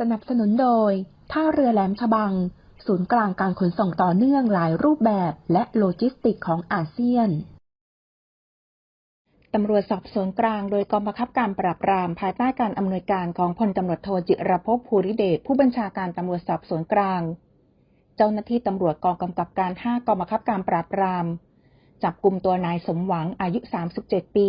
สนับสนุนโดย ท่าเรือแหลมฉบัง ศูนย์กลางการขนส่งต่อเนื่องหลายรูปแบบและโลจิสติกของอาเซียนตำรวจสอบสวนกลางโดยกองบังคับการปราบปรามภายใต้การอำนวยการของพลตำรวจโทจิรภพภูริเดชผู้บัญชาการตำรวจสอบสวนกลาง เจ้าหน้าที่ตำรวจกองกำกับการ 5 กองบังคับการปราบปราม จับกลุ่มตัวนายสมหวังอายุ 37 ปี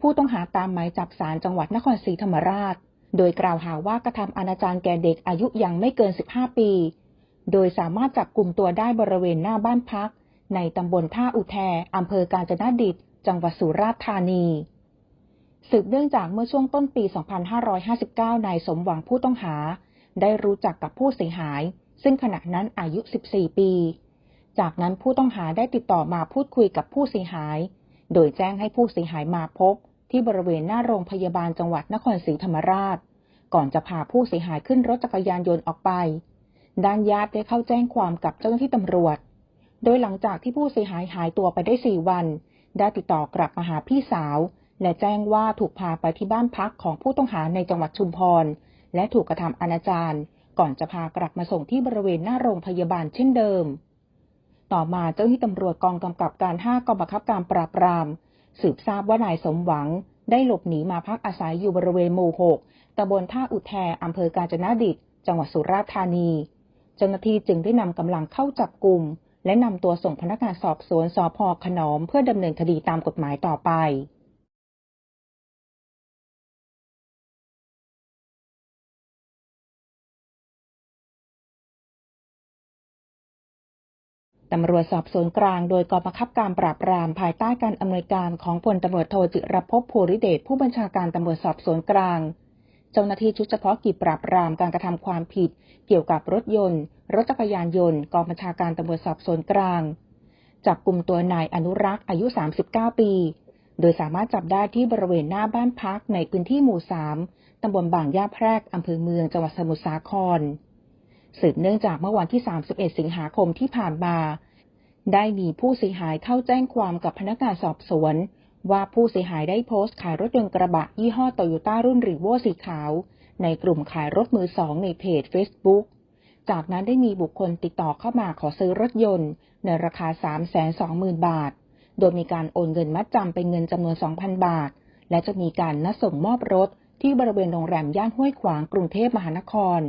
ผู้ต้องหาตามหมายจับศาลจังหวัดนครศรีธรรมราช โดยกล่าวหาว่ากระทำอนาจารแก่เด็กอายุยังไม่เกิน 15 ปี โดยสามารถจับกลุ่มตัวได้บริเวณหน้าบ้านพัก ในตำบลท่าอุแทอำเภอกาญจนดิต จังหวัดสุราษฎร์ธานี สืบเนื่องจากเมื่อช่วงต้นปี 2559 นายสมหวังผู้ต้องหา ได้รู้จักกับผู้เสียหาย ซึ่งขณะนั้นอายุ 14 ปี จากนั้นผู้ต้องหาได้ติดต่อมาพูดคุยกับผู้เสียหาย โดยแจ้งให้ผู้เสียหายมาพบ ที่บริเวณหน้าโรงพยาบาลจังหวัดนครศรีธรรมราช ก่อนจะพาผู้เสียหายขึ้นรถจักรยานยนต์ออกไป ด้านญาติได้เข้าแจ้งความกับเจ้าหน้าที่ตำรวจ โดยหลังจากที่ผู้เสียหายหายตัวไปได้4วัน ได้ติดต่อกลับมาหาพี่สาว และแจ้งว่าถูกพาไปที่บ้านพักของผู้ต้องหาในจังหวัดชุมพร และถูกกระทำอนาจารก่อนจะพากลับมาส่งที่บริเวณหน้าโรงพยาบาลเช่นเดิม ต่อมาเจ้าหน้าที่ตำรวจกองกำกับการ 5กองบังคับการปราบปราม สืบทราบว่านายสมหวังได้หลบหนีมาพักอาศัยอยู่บริเวณหมู่6ตำบลท่าอุแทอำเภอกาญจนดิตจังหวัดสุราษฎร์ธานี เจ้าหน้าที่จึงได้นำกำลังเข้าจับกลุ่ม และนำตัวส่งพนักงานสอบสวนสพขนอมเพื่อดำเนินคดีตามกฎหมายต่อไป ตำรวจสอบสวนกลางโดยกองบังคับการปราบปรามภายใต้การอำนวยการของพลตำรวจโทจิรภพภูริเดชผู้บัญชาการตำรวจสอบสวนกลาง เจ้าหน้าที่ชุดเฉพาะกิจปราบปรามการกระทำความผิด เกี่ยวกับรถยนต์ รถจักรยานยนต์กองบัญชาการตำรวจสอบสวนกลาง จับกลุ่มตัวนายอนุรักษ์อายุ 39 ปี โดยสามารถจับได้ที่บริเวณหน้าบ้านพักในพื้นที่หมู่ 3ตำบลบางย่าแพรกอำเภอเมืองจังหวัดสมุทรสาคร สืบเนื่องจากเมื่อวันที่ 31 สิงหาคมที่ผ่านมา ได้มีผู้เสียหายเข้าแจ้งความกับพนักงานสอบสวน ว่าผู้เสียหายได้โพสต์ขายรถยนต์กระบะยี่ห้อโตโยต้ารุ่นรีโวสีขาว ในกลุ่มขายรถมือสองในเพจ Facebook จากนั้นได้มีบุคคลติดต่อเข้ามาขอซื้อรถยนต์ ในราคา 320,000 บาท โดยมีการโอนเงินมัดจำเป็นเงินจำนวน 2,000 บาท และจะมีการนัดส่งมอบรถที่บริเวณโรงแรมย่านห้วยขวางกรุงเทพมหานคร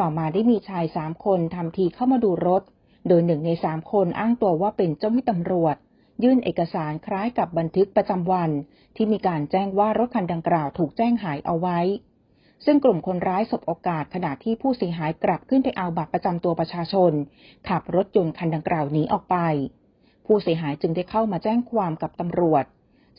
ต่อมาได้มีชายสามคนทำทีเข้ามาดูรถ โดยหนึ่งในสามคนอ้างตัวว่าเป็นเจ้าหน้าที่ตำรวจ ยื่นเอกสารคล้ายกับบันทึกประจำวัน ที่มีการแจ้งว่ารถคันดังกล่าวถูกแจ้งหายเอาไว้ ซึ่งกลุ่มคนร้ายสบโอกาสขณะที่ผู้เสียหายกลับขึ้นไปเอาบัตรประจำตัวประชาชน ขับรถยนต์คันดังกล่าวหนีออกไป ผู้เสียหายจึงได้เข้ามาแจ้งความกับตำรวจ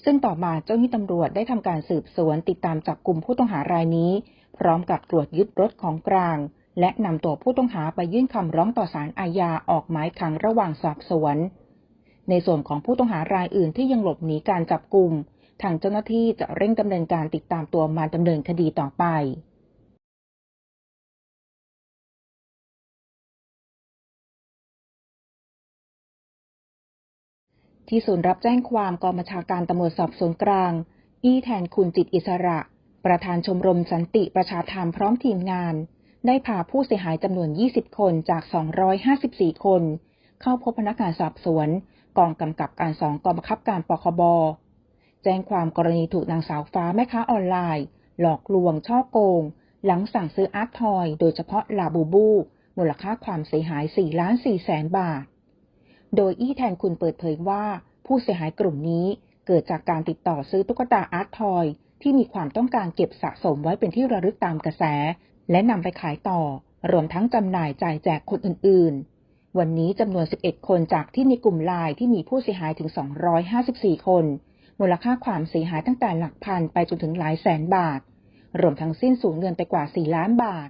ซึ่งต่อมาเจ้าหน้าที่ตำรวจได้ทำการสืบสวนติดตามจับกลุ่มผู้ต้องหารายนี้ พร้อมกับตรวจยึดรถของกลาง และนำตัวผู้ต้องหาไปยื่นคำร้องต่อศาลอาญาออกหมายขังระหว่างสอบสวน ในส่วนของผู้ต้องหารายอื่นที่ยังหลบหนีการจับกลุ่มทางเจ้าหน้าที่จะเร่งดำเนินการติดตามตัวมาดำเนินคดีต่อไปที่ศูนย์รับแจ้งความกองบัญชาการตำรวจสอบสวนกลาง อี้แทนคุณจิตอิสระ ประธานชมรมสันติประชาธรรมพร้อมทีมงาน ได้พาผู้เสียหายจำนวน 20 คนจาก 254 คน เข้าพบพนักงานสอบสวน กองกำกับการสองกองบังคับการปคบ แจ้งความกรณีถูกนางสาวฟ้าแม่ค้าออนไลน์ หลอกลวงช่อโกง หลังสั่งซื้ออาร์ตทอย โดยเฉพาะลาบูบู มูลค่าความเสียหาย 4 ล้าน4แสนบาท โดยอี้แทนคุณเปิดเผยว่า ผู้เสียหายกลุ่มนี้เกิดจากการติดต่อซื้อตุ๊กตาอาร์ตทอยที่มีความต้องการเก็บสะสมไว้เป็นที่ระลึกตามกระแส และนำไปขายต่อ รวมทั้งจำหน่ายจ่ายแจกคนอื่น ๆ วันนี้จำนวน 11 คนจากที่มีกลุ่มไลน์ที่มีผู้เสียหายถึง 254 คน มูลค่าความเสียหายตั้งแต่หลักพันไปจนถึงหลายแสนบาท รวมทั้งสิ้นสูญเงินไปกว่า 4 ล้านบาท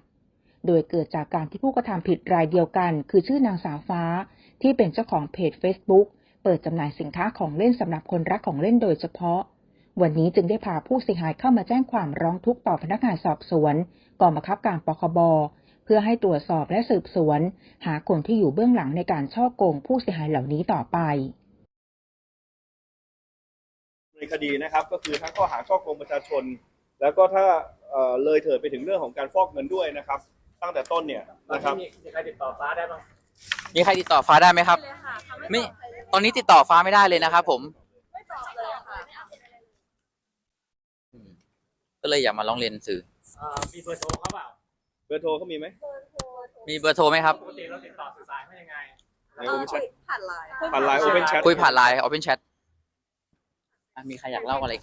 โดยเกิดจากการที่ผู้กระทำผิดรายเดียวกัน คือชื่อนางสาวฟ้า ที่เป็นเจ้าของเพจ Facebook เปิดจำหน่ายสินค้าของเล่นสำหรับคนรักของเล่นโดยเฉพาะวันนี้จึงได้พาผู้เสียหายเข้ามาแจ้งความร้องทุกข์ต่อพนักงานสอบสวน องบังคับการปคบเพื่อให้ตรวจสอบและสืบสวน หาคนที่อยู่เบื้องหลังในการช่อโกงผู้เสียหายเหล่านี้ต่อไปในคดีนะครับก็คือทั้งข้อหาช่อโกงประชาชน แล้วก็ถ้าเอ่อเลยเถิดไปถึงเรื่องของการฟอกเงินด้วยนะครับ ตั้งแต่ต้นเนี่ยตอนนะครับนี้มีใครติดต่อฟ้าได้บ้างมีใครติดต่อฟ้าได้ไหมครับไม่ตอนนี้ติดต่อฟ้าไม่ได้เลยนะครับผมก็เลยอยากมาร้องเรียนสื่อเอ่อมีเบอร์โทรเขาเปล่าเบอร์โทรเขามีไหมมีเบอร์โทรไหมครับ ปกติเราติดต่อสื่อสารเขายังไงในโอเปนแชท ผ่านไลน์ผ่านไลน์โอเปนแชทคุยผ่านไลน์ Open Chat อะมีใครอยากเล่าอะไร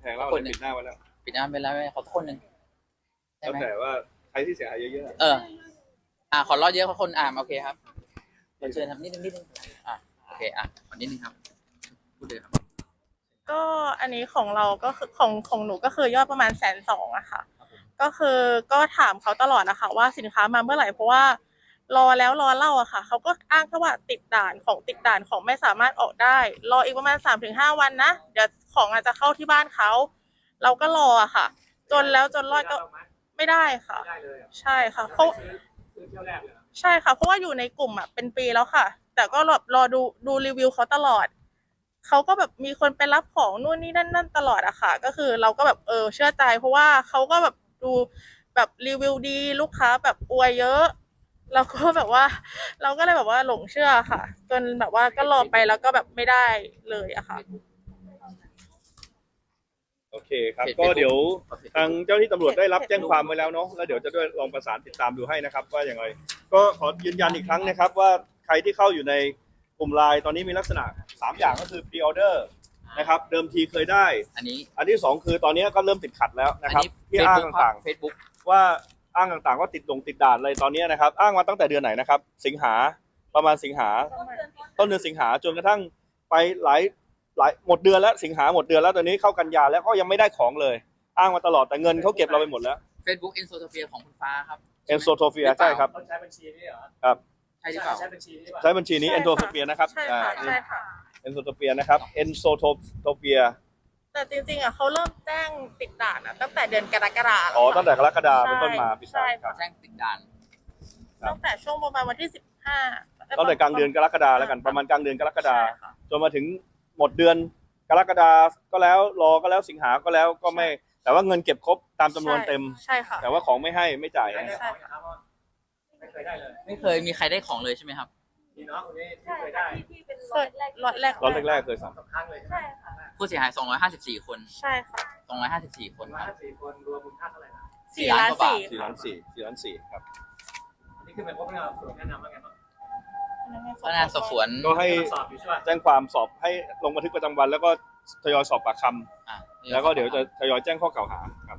แถงเล่าอะไรปิดหน้าไว้แล้วปิดหน้าไปแล้วไหมขอสักคนหนึ่งได้แล้วไหมแต่ว่าใครที่เสียหายเยอะเออ อะขอรอดเยอะขอคนอ่าโอเคครับเชิญครับนิดนึงนิดนึงอะโอเคอะขอนิดนึงครับพูดเลยครับ ก็อันนี้ของเราก็คือของของหนูก็คือยอดประมาณแสนสองอะค่ะ ก็คือก็ถามเขาตลอดนะคะว่าสินค้ามาเมื่อไหร่เพราะว่ารอแล้วรอเล่าอะค่ะ เขาก็อ้างแค่ว่าติดด่านของติดด่านของไม่สามารถออกได้ รออีกประมาณสามถึงห้าวันนะ เดี๋ยวของอาจจะเข้าที่บ้านเขา เราก็รออะค่ะ จนแล้วจนรอดก็ไม่ได้ค่ะ ใช่ค่ะเพราะใช่ค่ะ เพราะว่าอยู่ในกลุ่มอะเป็นปีแล้วค่ะ แต่ก็แบบรอดูดูรีวิวเขาตลอด เขาก็แบบมีคนไปรับของนู่นนี่นั่นนั่นตลอดอะค่ะ ก็คือเราก็แบบเออเชื่อใจ เพราะว่าเขาก็แบบ ดูแบบรีวิวดีลูกค้าแบบอวยเยอะเราก็แบบว่า เราก็เลยแบบว่าหลงเชื่อค่ะ จนแบบว่าก็รอไปแล้วก็แบบไม่ได้เลยอะค่ะๆโอเคครับเพจก็ Facebook เดี๋ยวโอเคทางเจ้าหน้าที่ตำรวจได้รับแจ้งความไว้แล้วเนาะแล้วเดี๋ยวจะด้วยลองประสานติดตามดูให้นะครับ ว่าอย่างไรก็ขอยืนยันอีกครั้งนะครับ ว่าใครที่เข้าอยู่ในกลุ่มไลน์ตอนนี้มีลักษณะ 3 อย่างก็คือ pre order นะครับ เดิมทีเคยได้ อันนี้ อันที่2คือตอนนี้ก็เริ่มติดขัดแล้วอันะครับนี้ที่อ้าง Facebook ต่างเฟซบุ๊กๆว่าอ้างต่างๆว่าติดดงติดด่านอะไรตอนนี้นะครับ อ้างมาตั้งแต่เดือนไหนนะครับ สิงหาประมาณสิงหาต้นเดือนสิงหาจนกระทั่งไปหลายหลายหมดเดือนแล้วสิงหาหมดเดือนแล้วตอนนี้เข้ากันยาแล้วก็ยังไม่ได้ของเลย อ้างมาตลอดแต่เงินเขาเก็บเราไปหมดแล้วเฟซบุ๊กเอ็นโซโทเปียของคุณฟ้าครับเอนโซโทเฟียใช่ครับเขาใช้บัญชีนี้เหรอใช่หรือเปล่าใช้บัญชีนี้เปล่าใช้บัญชีนี้ใช่เอนค่ะโทเฟียนะครับใช่ค่ะใช่ค่ะเอนโซโทเฟียนะครับเอนโซโทเฟียแต่จริงๆอะเขาเริ่มแจ้งติดด่านอะตั้งแต่เดือนกรกฎาคมอ๋อแล้วค่ะตั้งแต่กรกฎาคมเป็นต้นมาปีใช่สามครับแจ้งติดด่านครับตั้งแต่ช่วงประมาณวันที่สิบห้าตั้งแต่กลางเดือนกรกฎาแล้วกันประมาณกลางเดือนกรกฎาใช่ค่ะจนมาถึงหมดเดือนกรกฎาก็แล้วรอก็แล้วสิงหาก็แล้วก็ไม่ แต่ว่าเงินเก็บครบตามจำนวนเต็มใช่ค่ะแต่ว่าของไม่ให้ไม่จ่ายได้นะของนะครับว่าไม่เคยได้เลยไม่เคยมีใครได้ของเลยใช่ไหมครับ มีน้องคนนี้ที่เคยได้เคยล็อตแรกตอนแรกๆเคยสอสั่งงสามครั้งเลยใช่ไหมใช่ค่ะผู้เสียหาย 254 คน ใช่ค่ะ254คนมาครับ สี่คนรวมมูลค่าเท่าไหร่นะสี่สี่ล้าล้านนกว่าบาทสี่ สี่ล้านสี่สี่ล้านสี่ครับ อันนี้คือเป็นพวกเราส่วนแนะนำว่าไงบ้างพนักงานสอบสวน ก็ให้สอบอยู่ใช่ไหมแจ้งความสอบให้ลงบันทึกประจำวัน แล้วก็ทยอยสอบปากคำอะแล้วก็เดี๋ยวจะทยอยแจ้งข้อกล่าวหาครับ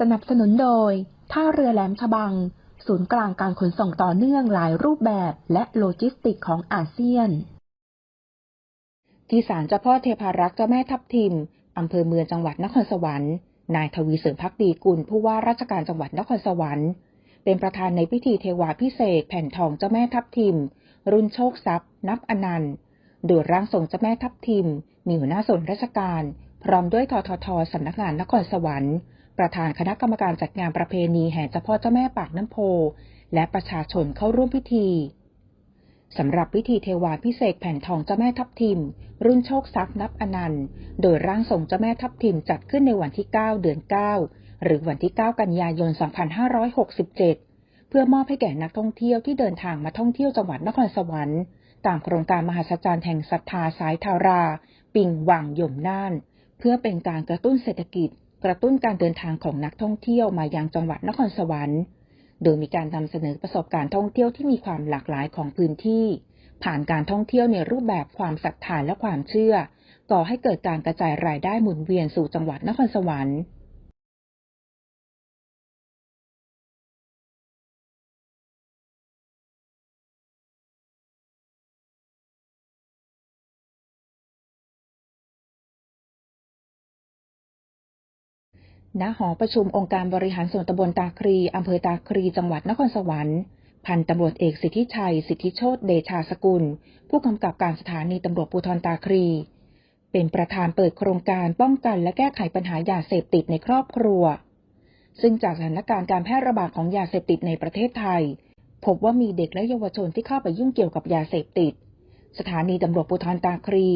สนับสนุนโดย ท่าเรือแหลมฉบัง ศูนย์กลางการขนส่งต่อเนื่องหลายรูปแบบและโลจิสติกของอาเซียน ที่ศาลเจ้าพ่อเทพารักษ์เจ้าแม่ทับทิม อำเภอเมืองจังหวัดนครสวรรค์ นายทวีเสริมพักดีกุลผู้ว่าราชการจังหวัดนครสวรรค์ เป็นประธานในพิธีเทวาพิเศษแผ่นทองเจ้าแม่ทับทิม รุ่นโชคทรัพย์ นับอนันต์โดยร่างทรงเจ้าแม่ทับทิม มีหัวหน้าส่วนราชการ พร้อมด้วยทททสำนักงานนครสวรรค์ ประธานคณะกรรมการจัดงานประเพณีแห่เจ้าพ่อเจ้าแม่ปากน้ำโพ และประชาชนเข้าร่วมพิธีสำหรับพิธีเทวาพิเศษแผ่นทองเจ้าแม่ทับทิม รุ่นโชคทรัพย์นับอนันต์ โดยร่างทรงเจ้าแม่ทับทิมจัดขึ้นในวันที่ 9 เดือน 9 หรือวันที่ 9 กันยายน 2567 เพื่อมอบให้แก่นักท่องเที่ยวที่เดินทางมาท่องเที่ยวจังหวัดนครสวรรค์ตามโครงการมหัศจรรย์แห่งศรัทธาสายทารา ปิงวังยมน่าน เพื่อเป็นการกระตุ้นเศรษฐกิจ กระตุ้นการเดินทางของนักท่องเที่ยวมายังจังหวัดนครสวรรค์ โดยมีการนำเสนอประสบการณ์ท่องเที่ยวที่มีความหลากหลายของพื้นที่ ผ่านการท่องเที่ยวในรูปแบบความศรัทธาและความเชื่อ ก่อให้เกิดการกระจายรายได้หมุนเวียนสู่จังหวัดนครสวรรค์ ณหอประชุมองค์การบริหารส่วนตำบลตาครีอำเภอตาครี จังหวัดนครสวรรค์ พันตำรวจเอกสิทธิชัย สิทธิโชตเดชาสกุล ผู้กำกับการสถานีตำรวจภูธรตาครี เป็นประธานเปิดโครงการป้องกันและแก้ไขปัญหายาเสพติดในครอบครัว ซึ่งจากสถานการณ์การแพร่ระบาดของยาเสพติดในประเทศไทย พบว่ามีเด็กและเยาวชนที่เข้าไปยุ่งเกี่ยวกับยาเสพติด สถานีตำรวจภูธรตาครี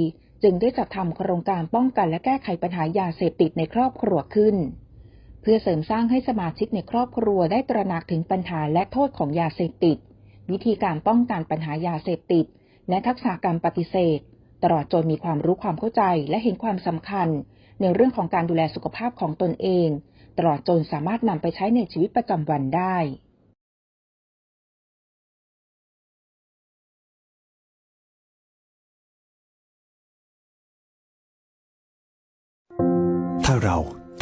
จึงได้จัดทำโครงการป้องกันและแก้ไขปัญหายาเสพติดในครอบครัวขึ้น เพื่อเสริมสร้างให้สมาชิกในครอบครัวได้ตระหนักถึงปัญหาและโทษของยาเสพติด วิธีการป้องกันปัญหายาเสพติด และทักษะการปฏิเสธ ตลอดจนมีความรู้ความเข้าใจและเห็นความสำคัญ ในเรื่องของการดูแลสุขภาพของตนเอง ตลอดจนสามารถนำไปใช้ในชีวิตประจำวันได้ถ้าเรา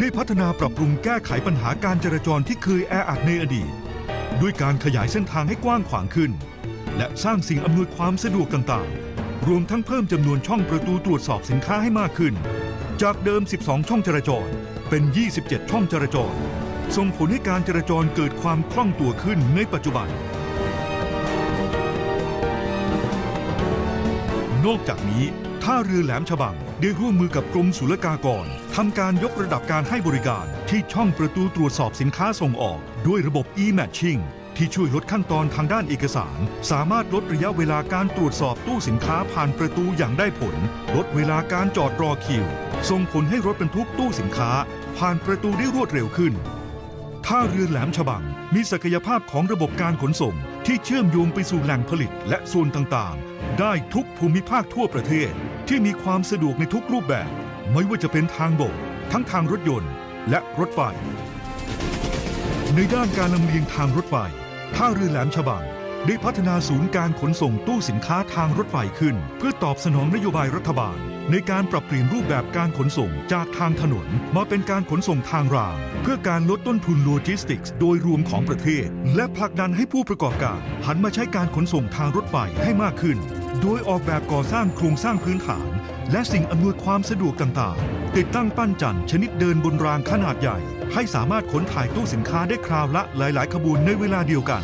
ได้พัฒนาปรับปรุงแก้ไขปัญหาการจราจรที่เคยแออัดในอดีต ด้วยการขยายเส้นทางให้กว้างขวางขึ้น และสร้างสิ่งอำนวยความสะดวกต่างๆ รวมทั้งเพิ่มจำนวนช่องประตูตรวจสอบสินค้าให้มากขึ้น จากเดิม 12 ช่องจราจร เป็น 27 ช่องจราจร ส่งผลให้การจราจรเกิดความคล่องตัวขึ้นในปัจจุบัน นอกจากนี้ ท่าเรือแหลมฉบังได้ร่วมมือกับกรมศุลกากรทำการยกระดับการให้บริการที่ช่องประตูตรวจสอบสินค้าส่งออก ด้วยระบบ e-matching ที่ช่วยลดขั้นตอนทางด้านเอกสาร สามารถลดระยะเวลาการตรวจสอบตู้สินค้าผ่านประตูอย่างได้ผล ลดเวลาการจอดรอคิว ส่งผลให้รถบรรทุกตู้สินค้า ผ่านประตูได้รวดเร็วขึ้นท่าเรือแหลมฉบังมีศักยภาพของระบบการขนส่ง ที่เชื่อมโยงไปสู่แหล่งผลิตและส่วนต่างๆ ได้ทุกภูมิภาคทั่วประเทศ ที่มีความสะดวกในทุกรูปแบบ ไม่ว่าจะเป็นทางบก ทั้งทางรถยนต์ และรถไฟ ในด้านการลำเลียงทางรถไฟ ท่าเรือแหลมฉบัง ได้พัฒนาศูนย์การขนส่งตู้สินค้าทางรถไฟขึ้น เพื่อตอบสนองนโยบายรัฐบาล ในการปรับเปลี่ยนรูปแบบการขนส่งจากทางถนน มาเป็นการขนส่งทางราง เพื่อการลดต้นทุนโลจิสติกส์โดยรวมของประเทศ และผลักดันให้ผู้ประกอบการ หันมาใช้การขนส่งทางรถไฟให้มากขึ้น โดยออกแบบก่อสร้างโครงสร้างพื้นฐาน และสิ่งอำนวยความสะดวกต่างๆ ติดตั้งปั้นจันทร์ชนิดเดินบนรางขนาดใหญ่ ให้สามารถขนถ่ายตู้สินค้าได้คราวละหลาย ๆ ขบวนในเวลาเดียวกัน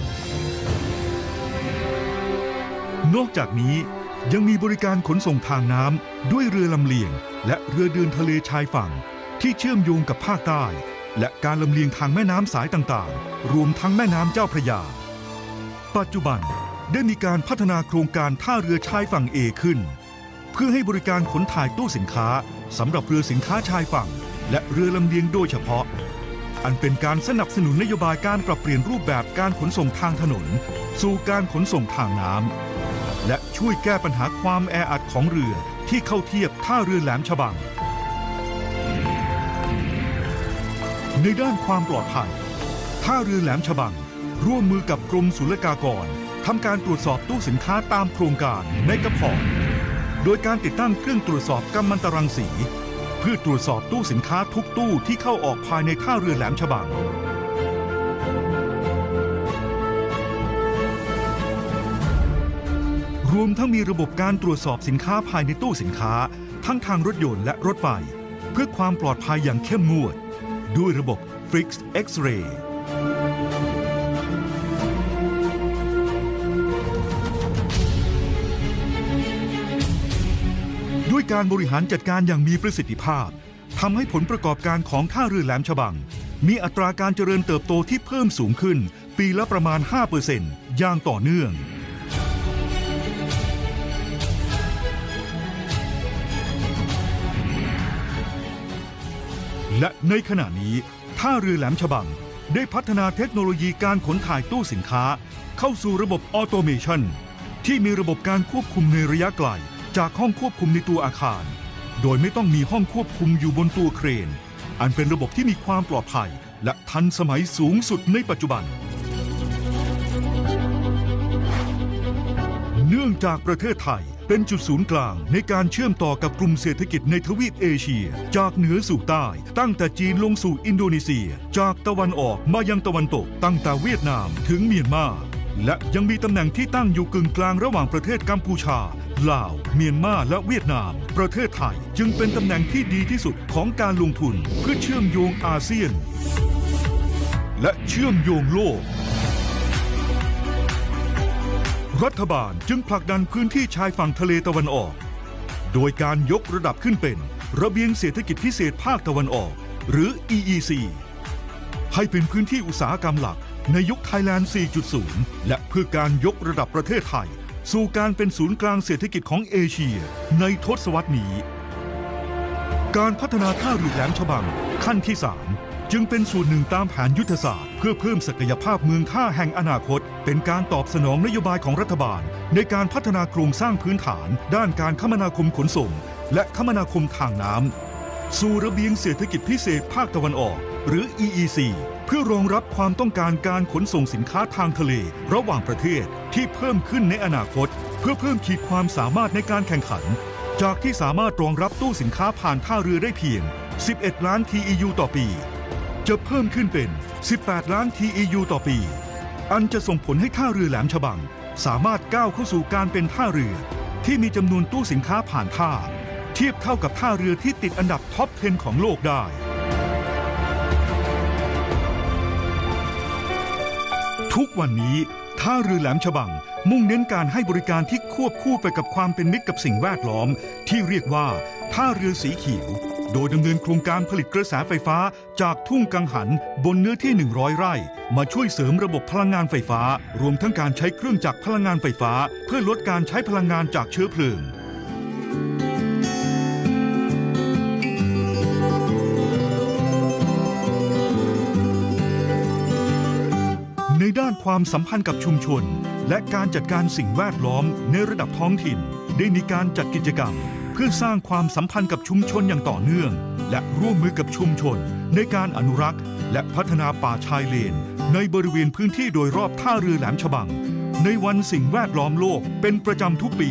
นอกจากนี้ ยังมีบริการขนส่งทางน้ำด้วยเรือลำเลียง และเรือเดินทะเลชายฝั่ง ที่เชื่อมโยงกับภาคใต้ และการลำเลียงทางแม่น้ำสายต่างๆ รวมทั้งแม่น้ำเจ้าพระยา ปัจจุบันได้มีการพัฒนาโครงการท่าเรือชายฝั่งเอขึ้น เพื่อให้บริการขนถ่ายตู้สินค้าสำหรับเรือสินค้าชายฝั่ง และเรือลำเลียงโดยเฉพาะ อันเป็นการสนับสนุนนโยบายการปรับเปลี่ยนรูปแบบการขนส่งทางถนน สู่การขนส่งทางน้ำ และช่วยแก้ปัญหาความแออัดของเรือที่เข้าเทียบท่าเรือแหลมฉบัง ในด้านความปลอดภัยท่าเรือแหลมฉบัง ร่วมมือกับกรมศุลกากรทำการตรวจสอบตู้สินค้าตามโครงการในกระพอโดยการติดตั้งเครื่องตรวจสอบกัมมันตรังสี เพื่อตรวจสอบตู้สินค้าทุกตู้ที่เข้าออกภายในท่าเรือแหลมฉบัง วมทั้งมีระบบการตรวจสอบสินค้าภายในตู้สินค้า ทั้งทางรถยนต์และรถไฟ เพื่อความปลอดภัยอย่างเข้มงวด ด้วยระบบ Flix X-ray ด้วยการบริหารจัดการอย่างมีประสิทธิภาพทำให้ผลประกอบการของท่าเรือแหลมฉบัง มีอัตราการเจริญเติบโตที่เพิ่มสูงขึ้น ปีละประมาณ 5%อย่างต่อเนื่อง และในขณะนี้ท่าเรือแหลมฉบัง ได้พัฒนาเทคโนโลยีการขนถ่ายตู้สินค้า เข้าสู่ระบบออโตเมชันที่มีระบบการควบคุมในระยะไกล จากห้องควบคุมในตัวอาคาร โดยไม่ต้องมีห้องควบคุมอยู่บนตัวเครน อันเป็นระบบที่มีความปลอดภัย และทันสมัยสูงสุดในปัจจุบัน เนื่องจากประเทศไทย เป็นจุดศูนย์กลางในการเชื่อมต่อกับกลุ่มเศรษฐกิจในทวีปเอเชีย จากเหนือสู่ใต้ ตั้งแต่จีนลงสู่อินโดนีเซีย จากตะวันออกมายังตะวันตก ตั้งแต่เวียดนามถึงเมียนมาและยังมีตำแหน่งที่ตั้งอยู่กึ่งกลางระหว่างประเทศกัมพูชา ลาว เมียนมา และเวียดนาม ประเทศไทย จึงเป็นตำแหน่งที่ดีที่สุดของการลงทุนเพื่อเชื่อมโยงอาเซียน และเชื่อมโยงโลก รัฐบาลจึงผลักดันพื้นที่ชายฝั่งทะเลตะวันออก โดยการยกระดับขึ้นเป็น ระเบียงเศรษฐกิจพิเศษภาคตะวันออก หรือ EEC ให้เป็นพื้นที่อุตสาหกรรมหลักในยุคไทยแลนด์ 4.0 และเพื่อการยกระดับประเทศไทย สู่การเป็นศูนย์กลางเศรษฐกิจของเอเชีย ในทศวรรษนี้ การพัฒนาท่าเรือแหลมฉบังขั้นที่ 3 จึงเป็นส่วนหนึ่งตามแผนยุทธศาสตร์ เพื่อเพิ่มศักยภาพเมืองท่าแห่งอนาคต เป็นการตอบสนองนโยบายของรัฐบาล ในการพัฒนาโครงสร้างพื้นฐาน ด้านการคมนาคมขนส่ง และคมนาคมทางน้ำสู่ระเบียงเศรษฐกิจพิเศษภาคตะวันออก หรือ EEC เพื่อรองรับความต้องการการขนส่งสินค้าทางทะเล ระหว่างประเทศที่เพิ่มขึ้นในอนาคต เพื่อเพิ่มขีดความสามารถในการแข่งขัน จากที่สามารถรองรับตู้สินค้าผ่านท่าเรือได้เพียง 11 ล้าน TEU ต่อปี จะเพิ่มขึ้นเป็น 18 ล้าน TEU ต่อปี อันจะส่งผลให้ท่าเรือแหลมฉบัง สามารถก้าวเข้าสู่การเป็นท่าเรือ ที่มีจำนวนตู้สินค้าผ่านท่า เทียบเท่ากับท่าเรือที่ติดอันดับท็อป 10 ของโลกได้ทุกวันนี้ท่าเรือแหลมฉบัง มุ่งเน้นการให้บริการที่ควบคู่ไปกับความเป็นมิตรกับสิ่งแวดล้อม ที่เรียกว่าท่าเรือสีเขียว โดยดำเนินโครงการผลิตกระแสไฟฟ้าจากทุ่งกังหันบนเนื้อที่ 100 ไร่ มาช่วยเสริมระบบพลังงานไฟฟ้า รวมทั้งการใช้เครื่องจักรพลังงานไฟฟ้า เพื่อลดการใช้พลังงานจากเชื้อเพลิงในด้านความสัมพันธ์กับชุมชน และการจัดการสิ่งแวดล้อมในระดับท้องถิ่น ได้มีการจัดกิจกรรม พื่อสร้างความสัมพันธ์กับชุมชนอย่างต่อเนื่อง และร่วมมือกับชุมชน ในการอนุรักษ์ และพัฒนาป่าชายเลน ในบริเวณพื้นที่โดยรอบท่าเรือแหลมฉบัง ในวันสิ่งแวดล้อมโลกเป็นประจำทุกปี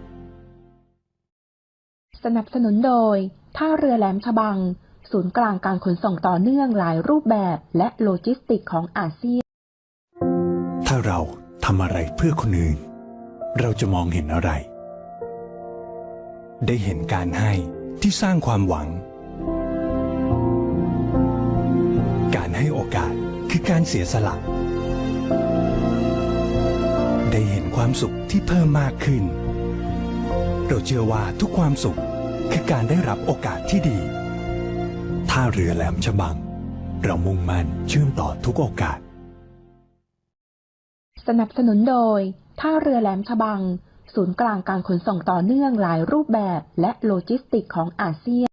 สนับสนุนโดย ท่าเรือแหลมฉบัง ศูนย์กลางการขนส่งต่อเนื่องหลายรูปแบบ และโลจิสติกของอาเซียน ถ้าเราทำอะไรเพื่อคนอื่น เราจะมองเห็นอะไร ได้เห็นการให้ที่สร้างความหวัง การให้โอกาสคือการเสียสละ ได้เห็นความสุขที่เพิ่มมากขึ้น เราเชื่อว่าทุกความสุข คือการได้รับโอกาสที่ดี ท่าเรือแหลมฉบัง เรามุ่งมั่นเชื่อมต่อทุกโอกาส สนับสนุนโดย ท่าเรือแหลมฉบัง ศูนย์กลางการขนส่งต่อเนื่องหลายรูปแบบและโลจิสติกของอาเซียน